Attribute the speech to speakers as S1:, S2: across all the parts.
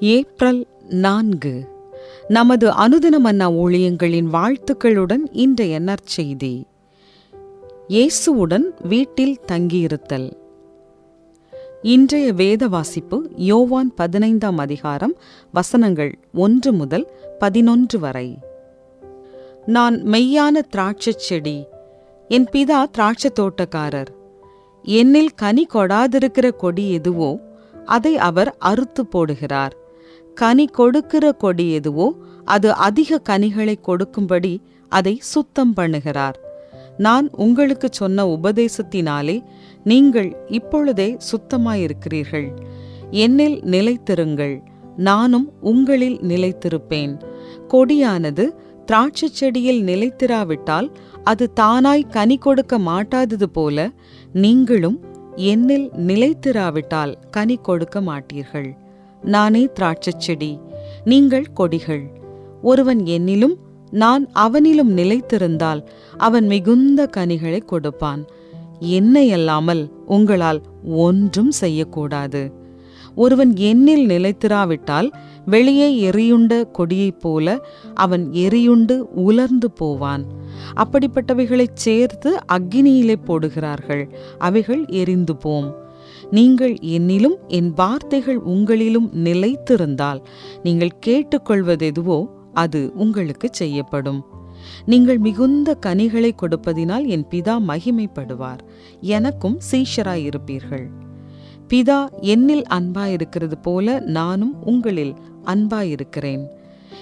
S1: April நான்கு. நமது அனுதின மன்னா ஊழியங்களின் வாழ்த்துக்களுடன் இன்றைய நற்செய்தி. இயேசுவுடன் வீட்டில் தங்கியிருத்தல். இன்றைய வேத வாசிப்பு யோவான் பதினைந்தாம் அதிகாரம் வசனங்கள் ஒன்று முதல் பதினொன்று வரை. நான் மெய்யான திராட்சைச் செடி என் பிதா திராட்சை தோட்டக்காரர். என்னில் கனி கொடாதிருக்கிற கொடி எதுவோ அதை அவர் அறுத்து போடுகிறார். கனி கொடுக்கிற கொடி எதுவோ அது அதிக கனிகளை கொடுக்கும்படி அதை சுத்தம் பண்ணுகிறார். நான் உங்களுக்கு சொன்ன உபதேசத்தினாலே நீங்கள் இப்பொழுதே சுத்தமாயிருக்கிறீர்கள். என்னில் நிலைத்திருங்கள். நானும் உங்களில் நிலைத்திருப்பேன். கொடியானது திராட்சைச் செடியில் நிலைத்திராவிட்டால் அது தானாய் கனி கொடுக்க மாட்டாதது போல நீங்களும் என்னில் நிலைத்திராவிட்டால் கனி கொடுக்க மாட்டீர்கள். நானே திராட்சைச் செடி நீங்கள் கொடிகள். ஒருவன் என்னிலும் நான் அவனிலும் நிலைத்திருந்தால் அவன் மிகுந்த கனிகளை கொடுப்பான். என்னை அல்லாமல் உங்களால் ஒன்றும் செய்யக்கூடாது. ஒருவன் என்னில் நிலைத்திராவிட்டால் வெளியே எரியுண்ட கொடியைப் போல அவன் எரியுண்டு உலர்ந்து போவான். அப்படிப்பட்டவைகளைச் சேர்த்து அக்கினியிலே போடுகிறார்கள் அவைகள் எரிந்து போம். நீங்கள் என்னிலும் என் வார்த்தைகள் உங்களிலும் நிலைத்திருந்தால் நீங்கள் கேட்டுக்கொள்வதெதுவோ அது உங்களுக்கு செய்யப்படும். நீங்கள் மிகுந்த கனிகளை கொடுப்பதினால் என் பிதா மகிமைப்படுவார். எனக்கும் சீஷராயிருப்பீர்கள். பிதா என்னில் அன்பாயிருக்கிறது போல நானும் உங்களில் அன்பாயிருக்கிறேன்.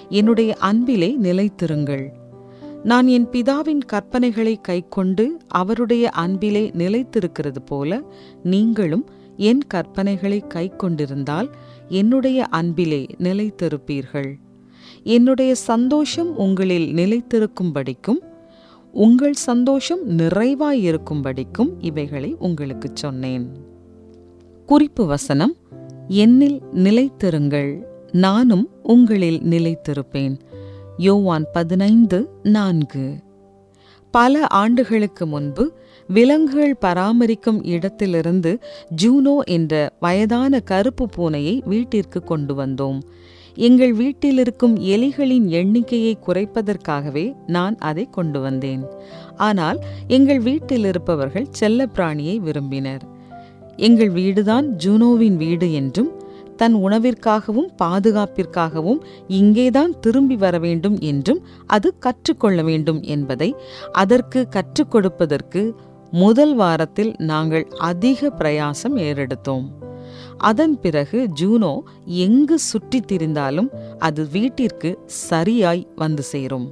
S1: என்னுடைய அன்பிலே நிலைத்திருங்கள். நான் என் பிதாவின் கற்பனைகளை கைக்கொண்டு அவருடைய அன்பிலே நிலைத்திருக்கிறது போல நீங்களும் என் கற்பனைகளை கைக்கொண்டிருந்தால் என்னுடைய அன்பிலே நிலைத்திருப்பீர்கள். என்னுடைய சந்தோஷம் உங்களில் நிலைத்திருக்கும்படிக்கும் உங்கள் சந்தோஷம் நிறைவாயிருக்கும்படிக்கும் இவைகளை உங்களுக்குச் சொன்னேன். குறிப்பு வசனம் என்னில் நிலைத்திருங்கள் நானும் உங்களில் நிலைத்திருப்பேன். யோவான் பதினைந்து நான்கு. பல ஆண்டுகளுக்கு முன்பு விலங்குகள் பராமரிக்கும் இடத்திலிருந்து ஜூனோ என்ற வயதான கருப்பு பூனையை வீட்டிற்கு கொண்டு வந்தோம். எங்கள் வீட்டில் இருக்கும் எலிகளின் எண்ணிக்கையை குறைப்பதற்காகவே நான் அதை கொண்டு வந்தேன். ஆனால் எங்கள் வீட்டில் இருப்பவர்கள் செல்லப்பிராணியை விரும்பினர். எங்கள் வீடுதான் ஜூனோவின் வீடு என்றும் தன் உணவிற்காகவும் பாதுகாப்பிற்காகவும் இங்கேதான் திரும்பி வர வேண்டும் என்றும் அது கற்றுக்கொள்ள வேண்டும் என்பதை அதற்கு கற்றுக் கொடுப்பதற்கு முதல் வாரத்தில் நாங்கள் அதிக பிரயாசம் ஏறெடுத்தோம். அதன் பிறகு ஜூனோ எங்கு சுற்றித் திரிந்தாலும் அது வீட்டிற்கு சரியாய் வந்து சேரும்.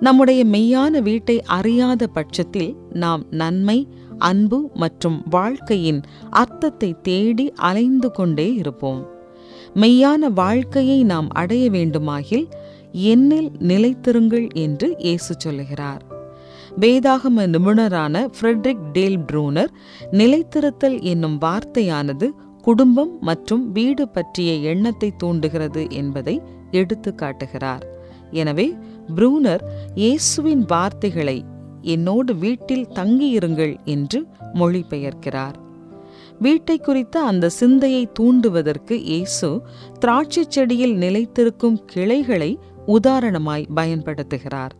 S1: நம்முடைய மெய்யான வீட்டை அறியாத பட்சத்தில் நாம் நன்மை அன்பு மற்றும் வாழ்க்கையின் அர்த்தத்தை தேடி அலைந்து கொண்டே இருப்போம். மெய்யான வாழ்க்கையை நாம் அடைய வேண்டுமாகில் என்னில் நிலைத்திருங்கள் என்று இயேசு சொல்லுகிறார். வேதாகம நிபுணரான ஃப்ரெட்ரிக் டேல் ப்ரூனர் நிலைத்திருத்தல் என்னும் வார்த்தையானது குடும்பம் மற்றும் வீடு பற்றிய எண்ணத்தை தூண்டுகிறது என்பதை எடுத்து காட்டுகிறார் எனவே ப்ரூனர் இயேசுவின் வார்த்தைகளை என்னோடு வீட்டில் தங்கியிருங்கள் என்று மொழிபெயர்க்கிறார். வீட்டை குறித்த அந்த சிந்தையை தூண்டுவதற்கு இயேசு திராட்சைச் செடியில் நிலைத்திருக்கும் கிளைகளை உதாரணமாய் பயன்படுத்துகிறார்.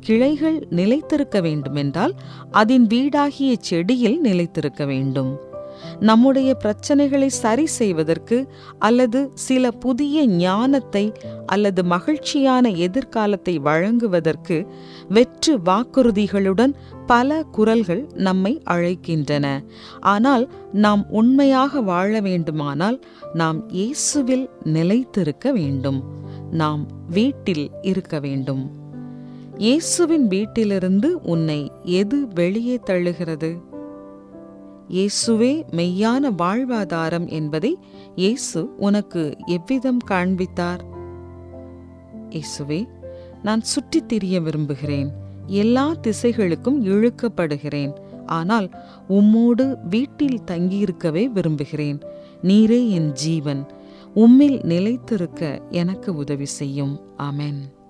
S1: கிளைகள் நிலைத்திருக்க வேண்டுமென்றால் அதன் வீடாகிய செடியில் நிலைத்திருக்க வேண்டும். நம்முடைய பிரச்சனைகளை சரி செய்வதற்கு அல்லது சில புதிய ஞானத்தை அல்லது மகிழ்ச்சியான எதிர்காலத்தை வழங்குவதற்கு வெற்று வாக்குறுதிகளுடன் பல குரல்கள் நம்மை அழைக்கின்றன. ஆனால் நாம் உண்மையாக வாழ வேண்டுமானால் நாம் இயேசுவில் நிலைத்திருக்க வேண்டும். நாம் வீட்டில் இருக்க வேண்டும். இயேசுவின் வீட்டிலிருந்து உன்னை எது வெளியே தள்ளுகிறது? இயேசுவே மெய்யான வாழ்வாதாரம் என்பதை இயேசு உனக்கு எவ்விதம் காண்பித்தார்? இயேசுவே நான் சுற்றித் திரிய விரும்புகிறேன். எல்லா திசைகளுக்கும் இழுக்கப்படுகிறேன். ஆனால் உம்மோடு வீட்டில் தங்கியிருக்கவே விரும்புகிறேன். நீரே என் ஜீவன். உம்மில் நிலைத்திருக்க எனக்கு உதவி செய்யும். ஆமென்.